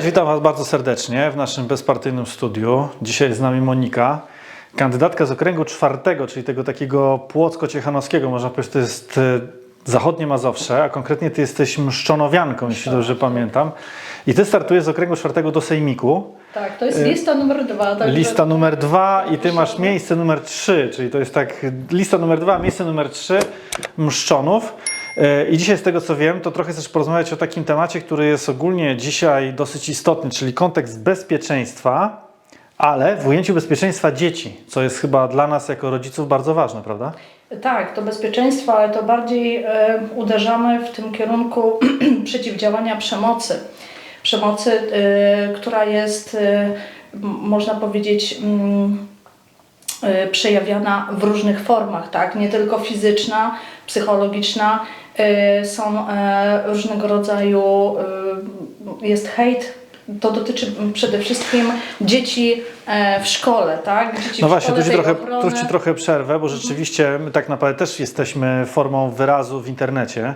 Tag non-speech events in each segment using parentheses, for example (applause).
Cześć, witam Was bardzo serdecznie w naszym bezpartyjnym studiu. Dzisiaj jest z nami Monika, kandydatka z okręgu czwartego, czyli tego takiego płocko-ciechanowskiego, można powiedzieć, to jest e, zachodnie Mazowsze, a konkretnie Ty jesteś mszczonowianką, jeśli dobrze pamiętam. I Ty startujesz z okręgu czwartego do Sejmiku. Tak, to jest lista numer dwa. Lista numer dwa i Ty masz miejsce numer trzy, czyli to jest tak lista numer dwa, miejsce numer trzy Mszczonów. E, I dzisiaj z tego co wiem, to trochę chcesz porozmawiać o takim temacie, który jest ogólnie dzisiaj dosyć istotny, czyli kontekst bezpieczeństwa, ale w ujęciu bezpieczeństwa dzieci, co jest chyba dla nas jako rodziców bardzo ważne, prawda? Tak, to bezpieczeństwo, ale to bardziej e, uderzamy w tym kierunku (clears throat) przeciwdziałania przemocy. Przemocy, e, która jest, m- można powiedzieć, mm, e, przejawiana w różnych formach, tak? Nie tylko fizyczna, psychologiczna, są e, różnego rodzaju, e, jest hejt. To dotyczy przede wszystkim dzieci e, w szkole, tak? Dzieci No właśnie, tu ci, trochę, ochrony. tu ci trochę przerwę, bo rzeczywiście my tak naprawdę też jesteśmy formą wyrazu w internecie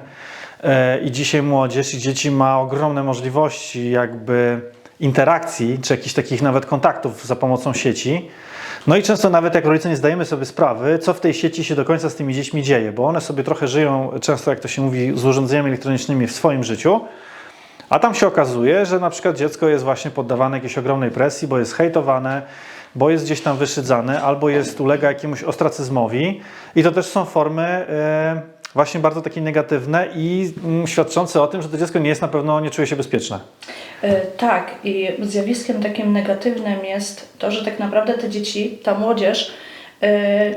E, i dzisiaj młodzież i dzieci ma ogromne możliwości jakby interakcji, czy jakichś takich nawet kontaktów za pomocą sieci. No i często nawet jak rodzice nie zdajemy sobie sprawy, co w tej sieci się do końca z tymi dziećmi dzieje, bo one sobie trochę żyją, często jak to się mówi, z urządzeniami elektronicznymi w swoim życiu, a tam się okazuje, że na przykład dziecko jest właśnie poddawane jakiejś ogromnej presji, bo jest hejtowane, bo jest gdzieś tam wyszydzane, albo jest ulega jakiemuś ostracyzmowi. I to też są formy e, właśnie bardzo takie negatywne i mm, świadczące o tym, że to dziecko nie jest na pewno, nie czuje się bezpieczne. E, Tak, i zjawiskiem takim negatywnym jest to, że tak naprawdę te dzieci, ta młodzież e,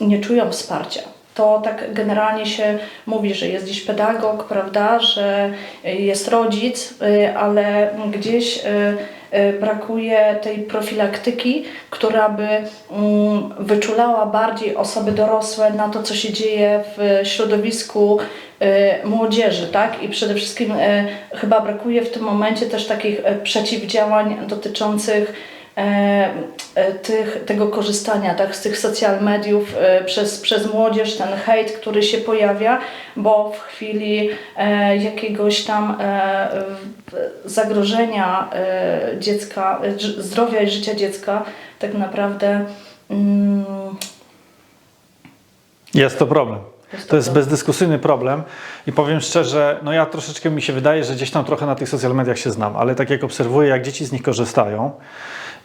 nie czują wsparcia. To tak generalnie się mówi, że jest gdzieś pedagog, prawda, że jest rodzic, e, ale gdzieś brakuje tej profilaktyki, która by mm, wyczulała bardziej osoby dorosłe na to, co się dzieje w środowisku e, młodzieży, tak? I przede wszystkim e, chyba brakuje w tym momencie też takich przeciwdziałań dotyczących tych, tego korzystania tak, z tych social mediów e, przez, przez młodzież, ten hejt, który się pojawia, bo w chwili e, jakiegoś tam e, zagrożenia e, dziecka, e, zdrowia i życia dziecka, tak naprawdę mm, Jest to problem. Jest to To jest bezdyskusyjny problem i powiem szczerze, no ja troszeczkę mi się wydaje, że gdzieś tam trochę na tych social mediach się znam, ale tak jak obserwuję, jak dzieci z nich korzystają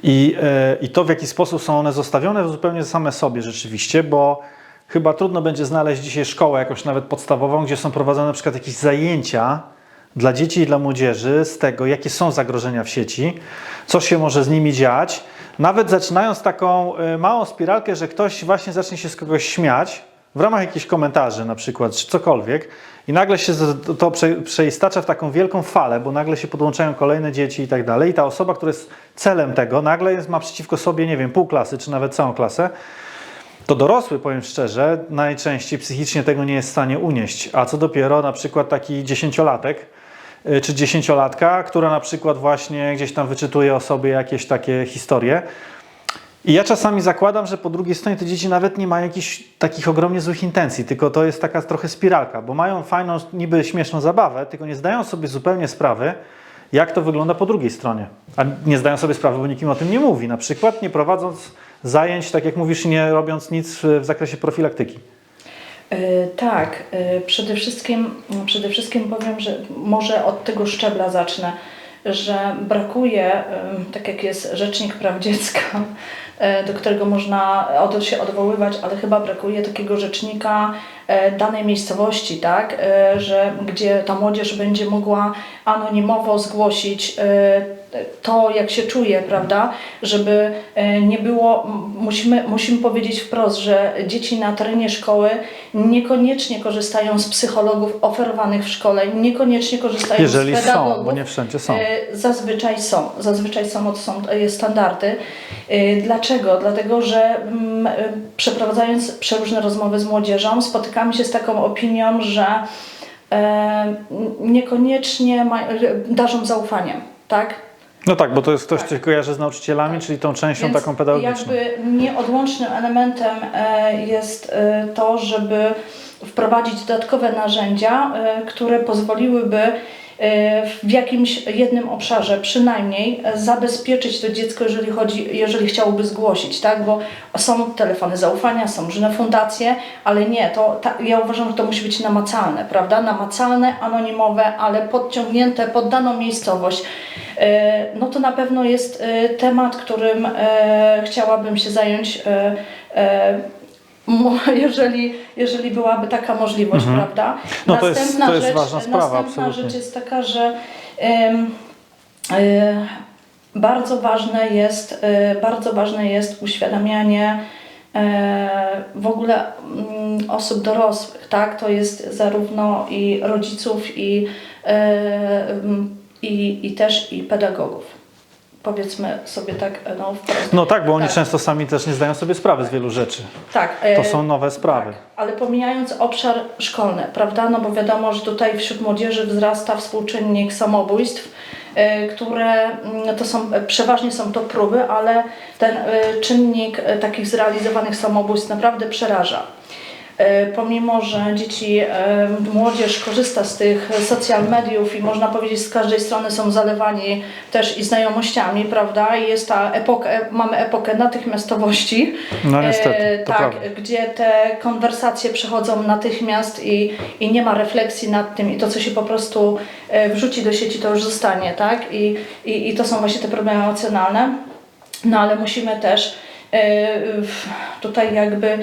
i, e, i to w jaki sposób są one zostawione zupełnie same sobie rzeczywiście, bo chyba trudno będzie znaleźć dzisiaj szkołę jakąś nawet podstawową, gdzie są prowadzone na przykład jakieś zajęcia dla dzieci i dla młodzieży z tego, jakie są zagrożenia w sieci, co się może z nimi dziać. Nawet zaczynając taką e, małą spiralkę, że ktoś właśnie zacznie się z kogoś śmiać w ramach jakichś komentarzy na przykład, czy cokolwiek i nagle się to prze, przeistacza w taką wielką falę, bo nagle się podłączają kolejne dzieci i tak dalej i ta osoba, która jest celem tego, nagle jest, ma przeciwko sobie, nie wiem, pół klasy, czy nawet całą klasę, to dorosły, powiem szczerze, najczęściej psychicznie tego nie jest w stanie unieść. A co dopiero na przykład taki dziesięciolatek y, czy dziesięciolatka, która na przykład właśnie gdzieś tam wyczytuje o sobie jakieś takie historie. I ja czasami zakładam, że po drugiej stronie te dzieci nawet nie mają jakichś takich ogromnie złych intencji, tylko to jest taka trochę spiralka, bo mają fajną, niby śmieszną zabawę, tylko nie zdają sobie zupełnie sprawy, jak to wygląda po drugiej stronie. A nie zdają sobie sprawy, bo nikt im o tym nie mówi. Na przykład nie prowadząc zajęć, tak jak mówisz, nie robiąc nic w zakresie profilaktyki. E, Tak, e, przede wszystkim, przede wszystkim powiem, że może od tego szczebla zacznę, że brakuje, e, tak jak jest Rzecznik Praw Dziecka, do którego można się odwoływać, ale chyba brakuje takiego rzecznika e, danej miejscowości, tak, e, że gdzie ta młodzież będzie mogła anonimowo zgłosić e, to, jak się czuje, prawda, żeby e, nie było, musimy, musimy powiedzieć wprost, że dzieci na terenie szkoły niekoniecznie korzystają z psychologów oferowanych w szkole, niekoniecznie korzystają Jeżeli z pedagogów. są, bo nie wszędzie są. E, Zazwyczaj są, zazwyczaj są, to są e, standardy. E, Dlaczego? Dlatego, że mm, e, przeprowadzając przeróżne rozmowy z młodzieżą, spotykamy się z taką opinią, że e, niekoniecznie darzą zaufaniem, tak? No tak, bo to jest ktoś, Tak. się kojarzy z nauczycielami, czyli tą częścią Więc taką pedagogiczną. Jakby nieodłącznym elementem e, jest e, to, żeby wprowadzić dodatkowe narzędzia, e, które pozwoliłyby w jakimś jednym obszarze przynajmniej e, zabezpieczyć to dziecko, jeżeli chodzi, jeżeli chciałoby zgłosić, tak? Bo są telefony zaufania, są różne fundacje, ale nie, to ta, ja uważam, że to musi być namacalne, prawda? Namacalne, anonimowe, ale podciągnięte pod daną miejscowość. E, No to na pewno jest e, temat, którym chciałabym się zająć, jeżeli, jeżeli byłaby taka możliwość, prawda? No to jest- to jest ważna sprawa, następna absolutnie. rzecz jest taka, że em, e, bardzo ważne jest, e, bardzo ważne jest uświadamianie e, w ogóle mm, osób dorosłych, tak? To jest zarówno i rodziców, i, e, mm, i, i też i pedagogów. Powiedzmy sobie tak, no wprost. No tak, bo oni Tak. często sami też nie zdają sobie sprawy z wielu rzeczy. Tak. To e, są nowe sprawy. tak, ale pomijając obszar szkolny, prawda? No bo wiadomo, że tutaj wśród młodzieży wzrasta współczynnik samobójstw, e, które mm, to są, e, przeważnie są to próby, ale ten e, czynnik e, takich zrealizowanych samobójstw naprawdę przeraża. E, Pomimo, że dzieci, e, młodzież korzysta z tych social mediów i można powiedzieć z każdej strony są zalewani też i znajomościami, prawda? I jest ta epoka, e, mamy epokę natychmiastowości. No niestety, E, tak, prawda. gdzie te konwersacje przechodzą natychmiast i, i nie ma refleksji nad tym i to, co się po prostu wrzuci do sieci, to już zostanie, tak? I, i, i to są właśnie te problemy emocjonalne. No ale musimy też tutaj jakby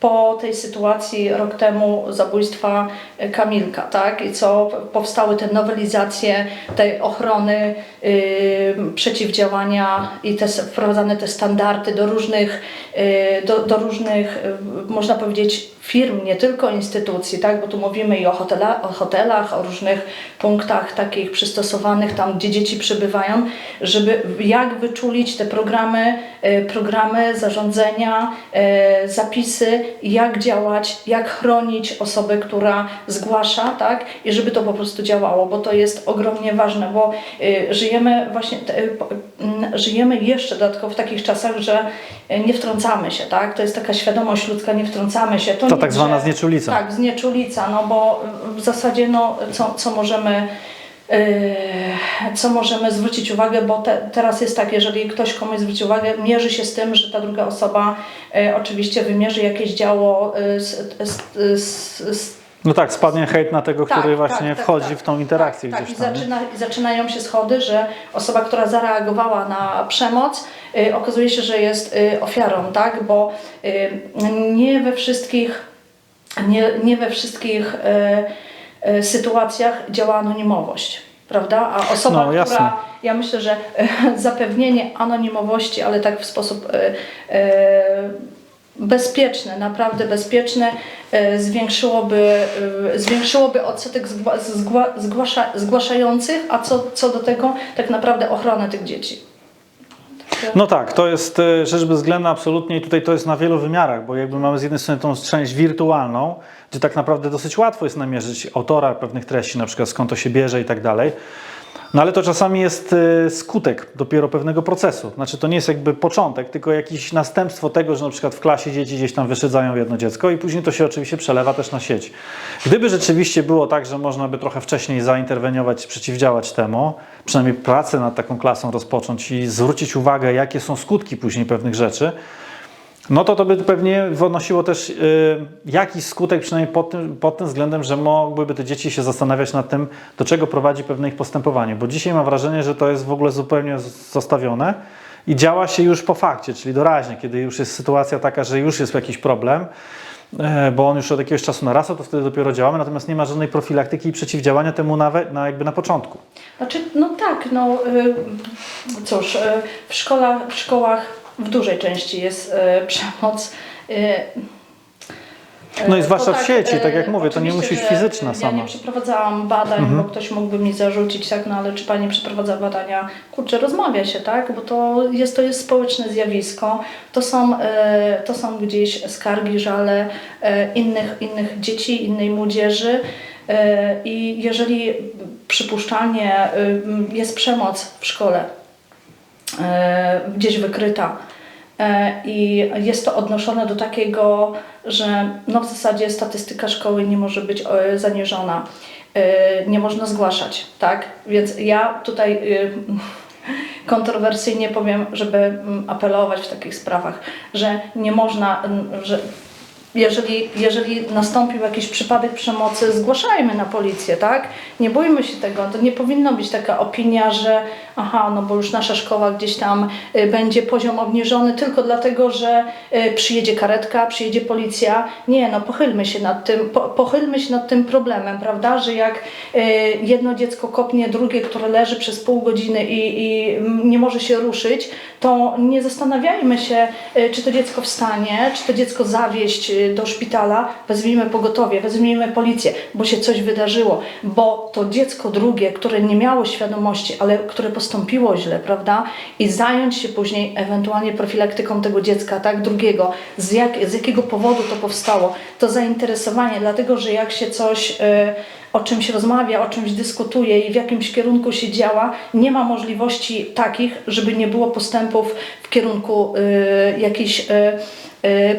po tej sytuacji rok temu zabójstwa e, Kamilka, tak? I co powstały te nowelizacje tej ochrony, y, przeciwdziałania i te wprowadzane te standardy do różnych, y, do, do różnych, y, można powiedzieć, firm, nie tylko instytucji, tak? Bo tu mówimy i o, hotela, o hotelach, o różnych punktach takich przystosowanych tam, gdzie dzieci przybywają, żeby jak wyczulić te programy, y, programy zarządzania, y, zapisy, jak działać, jak chronić osobę, która zgłasza, tak? I żeby to po prostu działało, bo to jest ogromnie ważne, bo y, żyjemy właśnie, y, mm, żyjemy jeszcze dodatkowo w takich czasach, że y, nie wtrącamy się, tak? To jest taka świadomość ludzka, nie wtrącamy się. To nie, tak zwana że- znieczulica. Tak, znieczulica, no bo w zasadzie no, co, co możemy co możemy zwrócić uwagę, bo te, teraz jest tak, jeżeli ktoś komuś zwróci uwagę, mierzy się z tym, że ta druga osoba yy, oczywiście wymierzy jakieś działo yy, z, z, z, z No tak, spadnie hejt na tego, tak, który właśnie tak, tak, wchodzi tak, w tą interakcję tak, gdzieś tak. tam. I, zaczyna, I zaczynają się schody, że osoba, która zareagowała na przemoc, y, okazuje się, że jest y, ofiarą, tak? Bo y, nie we wszystkich, nie, nie we wszystkich y, sytuacjach działa anonimowość. Prawda? A osoba, No, która, ja myślę, że y, (laughs) zapewnienie anonimowości, ale tak w sposób y, y, bezpieczne, naprawdę bezpieczne, e, zwiększyłoby, e, zwiększyłoby odsetek zgła, zgła, zgłasza, zgłaszających, a co, co do tego tak naprawdę ochronę tych dzieci. No tak, to jest e, rzecz bezwzględna absolutnie i tutaj to jest na wielu wymiarach, bo jakby mamy z jednej strony tą część wirtualną, gdzie tak naprawdę dosyć łatwo jest namierzyć autora pewnych treści, na przykład skąd to się bierze i tak dalej. No ale to czasami jest e, skutek dopiero pewnego procesu. Znaczy to nie jest jakby początek, tylko jakieś następstwo tego, że na przykład w klasie dzieci gdzieś tam wyszydzają jedno dziecko i później to się oczywiście przelewa też na sieć. Gdyby rzeczywiście było tak, że można by trochę wcześniej zainterweniować, przeciwdziałać temu, przynajmniej pracę nad taką klasą rozpocząć i zwrócić uwagę, jakie są skutki później pewnych rzeczy, no to to by pewnie wynosiło też y, jakiś skutek, przynajmniej pod tym, pod tym względem, że mogłyby te dzieci się zastanawiać nad tym, do czego prowadzi pewne ich postępowanie. Bo dzisiaj mam wrażenie, że to jest w ogóle zupełnie zostawione i działa się już po fakcie, czyli doraźnie, kiedy już jest sytuacja taka, że już jest jakiś problem, e, bo on już od jakiegoś czasu narasta, to wtedy dopiero działamy, natomiast nie ma żadnej profilaktyki i przeciwdziałania temu nawet na, jakby na początku. Znaczy, no tak, no y, cóż, y, w, szkołach, w szkołach w dużej części jest y, przemoc. y, No i zwłaszcza to w sieci, tak jak y, mówię, to nie musi być fizyczna Ja sama. Mhm. nie przeprowadzałam badań, bo ktoś mógłby mi zarzucić, tak, no ale czy pani przeprowadza badania? Kurczę, rozmawia się, tak, bo to jest, to jest społeczne zjawisko, to są, to są gdzieś skargi, żale innych, innych dzieci, innej młodzieży i jeżeli przypuszczalnie jest przemoc w szkole, gdzieś wykryta. E, I jest to odnoszone do takiego, że no w zasadzie statystyka szkoły nie może być e, zaniżona, E, nie można zgłaszać, tak? Więc ja tutaj kontrowersyjnie powiem, żeby mm, apelować w takich sprawach, że nie można, że jeżeli, jeżeli nastąpił jakiś przypadek przemocy, zgłaszajmy na policję, tak? Nie bójmy się tego. To nie powinno być taka opinia, że aha, no bo już nasza szkoła gdzieś tam y, będzie poziom obniżony tylko dlatego, że y, przyjedzie karetka, przyjedzie policja. Nie, no pochylmy się nad tym, po, pochylmy się nad tym problemem, prawda? Że jak y, jedno dziecko kopnie drugie, które leży przez pół godziny i, i nie może się ruszyć, to nie zastanawiajmy się, czy to dziecko wstanie, czy to dziecko zawieść do szpitala, wezwijmy pogotowie, wezwijmy policję, bo się coś wydarzyło, bo to dziecko drugie, które nie miało świadomości, ale które postąpiło źle, prawda? I zająć się później ewentualnie profilaktyką tego dziecka, tak, drugiego, z, jak, z jakiego powodu to powstało, to zainteresowanie, dlatego że jak się coś... Y, o czymś rozmawia, o czymś dyskutuje i w jakimś kierunku się działa, nie ma możliwości takich, żeby nie było postępów w kierunku y, jakiejś y, y,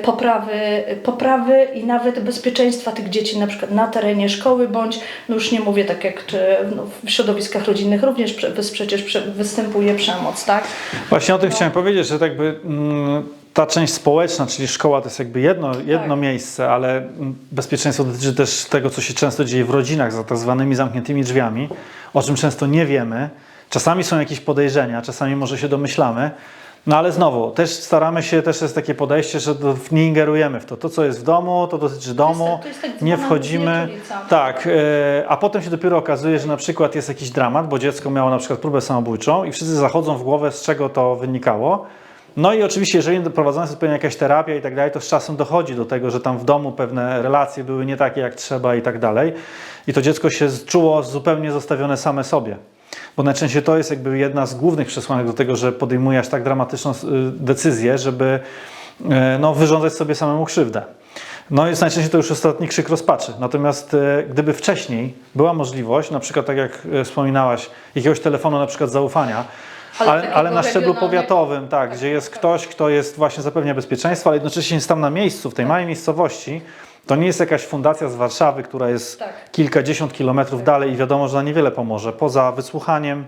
poprawy, poprawy i nawet bezpieczeństwa tych dzieci, na przykład na terenie szkoły, bądź, no już nie mówię tak jak czy, no, w środowiskach rodzinnych również prze, przecież prze, występuje przemoc, tak? Właśnie o tym chciałem powiedzieć, że tak jakby mm, ta część społeczna, czyli szkoła, to jest jakby jedno, jedno Tak. miejsce, ale mm, bezpieczeństwo dotyczy też tego, co się często dzieje w rodzinach za tak zwanymi zamkniętymi drzwiami, o czym często nie wiemy. Czasami są jakieś podejrzenia, czasami może się domyślamy, no ale znowu, też staramy się, też jest takie podejście, że to nie ingerujemy w to. To, co jest w domu, to dotyczy domu, to jest tak nie zwana wchodzimy. wieczulica. Tak, e, a potem się dopiero okazuje, że na przykład jest jakiś dramat, bo dziecko miało na przykład próbę samobójczą i wszyscy zachodzą w głowę, z czego to wynikało. No i oczywiście, jeżeli prowadzona jest odpowiednia jakaś terapia i tak dalej, to z czasem dochodzi do tego, że tam w domu pewne relacje były nie takie jak trzeba i tak dalej. I to dziecko się czuło zupełnie zostawione same sobie. Bo najczęściej to jest jakby jedna z głównych przesłanek do tego, że podejmuje aż tak dramatyczną y, decyzję, żeby y, no, wyrządzać sobie samemu krzywdę. No jest najczęściej to już ostatni krzyk rozpaczy. Natomiast e, gdyby wcześniej była możliwość, na przykład tak jak wspominałaś, jakiegoś telefonu na przykład zaufania, Ale ale, na szczeblu powiatowym, tak, gdzie jest ktoś, kto jest właśnie zapewnia bezpieczeństwo, ale jednocześnie jest tam na miejscu, w tej małej miejscowości, to nie jest jakaś fundacja z Warszawy, która jest Tak. kilkadziesiąt kilometrów dalej i wiadomo, że ona niewiele pomoże. Poza wysłuchaniem,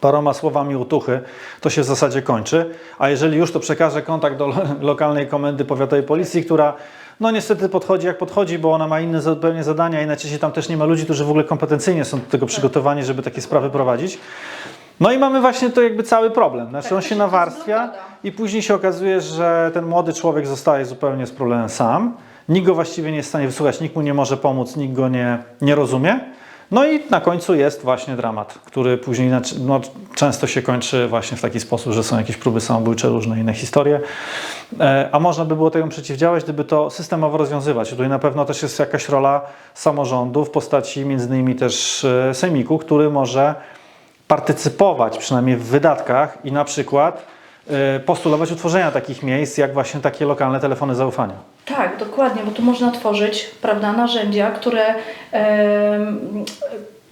paroma słowami utuchy, to się w zasadzie kończy. A jeżeli już, to przekaże kontakt do lo- (laughs) lokalnej komendy powiatowej policji, która no niestety podchodzi jak podchodzi, bo ona ma inne zupełnie zadania i najczęściej tam też nie ma ludzi, którzy w ogóle kompetencyjnie są do tego przygotowani, żeby takie sprawy prowadzić. No i mamy właśnie to jakby cały problem. Znaczy Tak, on się nawarstwia i później się okazuje, że ten młody człowiek zostaje zupełnie z problemem sam. Nikt go właściwie nie jest w stanie wysłuchać, nikt mu nie może pomóc, nikt go nie, nie rozumie. No i na końcu jest właśnie dramat, który później no, często się kończy właśnie w taki sposób, że są jakieś próby samobójcze, różne inne historie. E, A można by było temu przeciwdziałać, gdyby to systemowo rozwiązywać. Tutaj na pewno też jest jakaś rola samorządu w postaci między innymi też e, sejmiku, który może partycypować przynajmniej w wydatkach i na przykład postulować utworzenia takich miejsc, jak właśnie takie lokalne telefony zaufania. Tak, dokładnie, bo tu można tworzyć prawda, narzędzia, które em,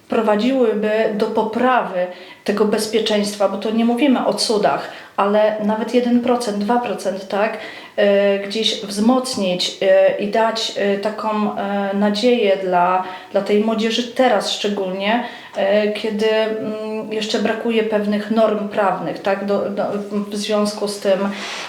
prowadziłyby do poprawy tego bezpieczeństwa, bo to nie mówimy o cudach, ale nawet 1%, 2%, tak, e, gdzieś wzmocnić e, i dać e, taką e, nadzieję dla, dla tej młodzieży teraz szczególnie, e, kiedy mm, jeszcze brakuje pewnych norm prawnych, tak, do, do, w związku z tym,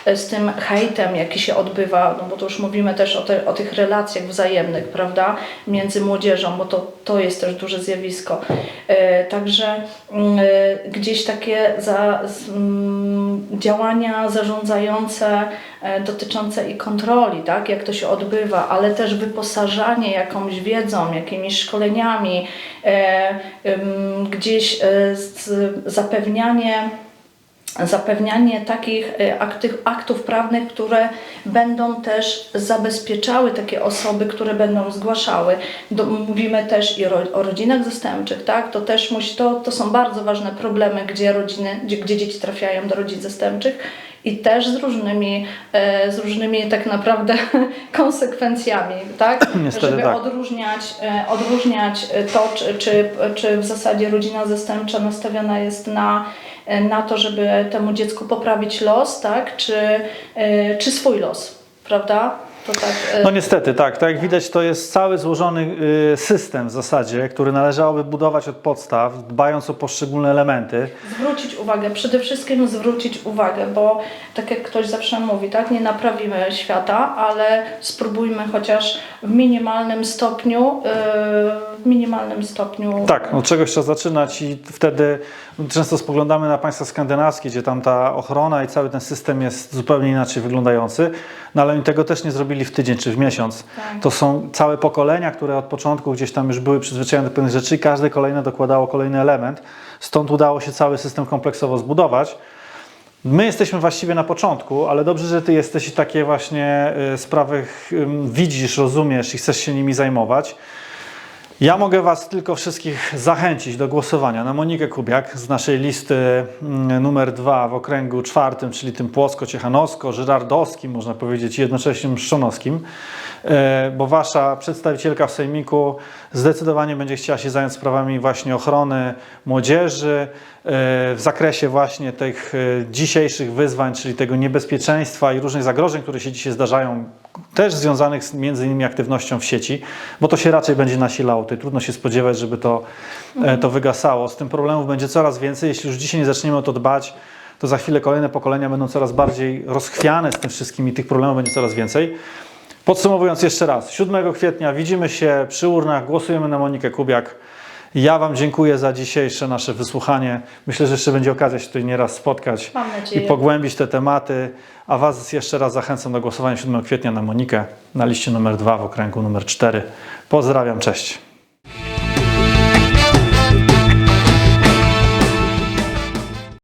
z tym hejtem, jaki się odbywa, no bo to już mówimy też o, te, o tych relacjach wzajemnych, prawda, między młodzieżą, bo to, to jest też duże zjawisko. E, Także mm, e, gdzieś takie za, mm, działania zarządzające dotyczące i kontroli, tak, jak to się odbywa, ale też wyposażanie jakąś wiedzą, jakimiś szkoleniami, e, gdzieś e, zapewnianie zapewnianie takich e, aktów prawnych, które będą też zabezpieczały takie osoby, które będą zgłaszały. Mówimy też i o rodzinach zastępczych, tak? To też musi, to, to są bardzo ważne problemy, gdzie rodziny, gdzie, gdzie dzieci trafiają do rodzin zastępczych i też z różnymi, e, z różnymi tak naprawdę (laughs) konsekwencjami, tak? (clears throat) Niestety Żeby tak. odróżniać, e, odróżniać to, czy, czy, czy w zasadzie rodzina zastępcza nastawiona jest na, e, na to, żeby temu dziecku poprawić los, tak? Czy, czy swój los, prawda? Tak, e, No niestety, tak. Tak jak widać, to jest cały złożony y, system w zasadzie, który należałoby budować od podstaw, dbając o poszczególne elementy. Zwrócić uwagę, przede wszystkim zwrócić uwagę, bo tak jak ktoś zawsze mówi, tak, nie naprawimy świata, ale spróbujmy chociaż w minimalnym stopniu, yy, w minimalnym stopniu. Tak, od czegoś trzeba zaczynać i wtedy często spoglądamy na państwa skandynawskie, gdzie tam ta ochrona i cały ten system jest zupełnie inaczej wyglądający, no ale oni tego też nie zrobili w tydzień czy w miesiąc. Tak. To są całe pokolenia, które od początku gdzieś tam już były przyzwyczajone do pewnych rzeczy i każde kolejne dokładało kolejny element, stąd udało się cały system kompleksowo zbudować. My jesteśmy właściwie na początku, ale dobrze, że ty jesteś i takie właśnie y, sprawy widzisz, rozumiesz i chcesz się nimi zajmować. Ja mogę Was tylko wszystkich zachęcić do głosowania na Monikę Kubiak z naszej listy mm, numer dwa w okręgu czwartym, czyli tym płosko-ciechanowsko-żyrardowskim, można powiedzieć, jednocześnie mszczonowskim, E, bo Wasza przedstawicielka w Sejmiku zdecydowanie będzie chciała się zająć sprawami właśnie ochrony młodzieży w zakresie właśnie tych e, dzisiejszych wyzwań, czyli tego niebezpieczeństwa i różnych zagrożeń, które się dzisiaj zdarzają, też związanych z między innymi aktywnością w sieci, bo to się raczej będzie nasilało. Tutaj trudno się spodziewać, żeby to, e, to wygasało. Z tym problemów będzie coraz więcej. Jeśli już dzisiaj nie zaczniemy o to dbać, to za chwilę kolejne pokolenia będą coraz bardziej rozchwiane z tym wszystkim i tych problemów będzie coraz więcej. Podsumowując jeszcze raz, 7 kwietnia widzimy się przy urnach, głosujemy na Monikę Kubiak. Ja Wam dziękuję za dzisiejsze nasze wysłuchanie. Myślę, że jeszcze będzie okazja się tutaj nieraz spotkać Mam nadzieję. i pogłębić te tematy. A Was jeszcze raz zachęcam do głosowania 7 kwietnia na Monikę na liście numer 2 w okręgu numer 4. Pozdrawiam, cześć.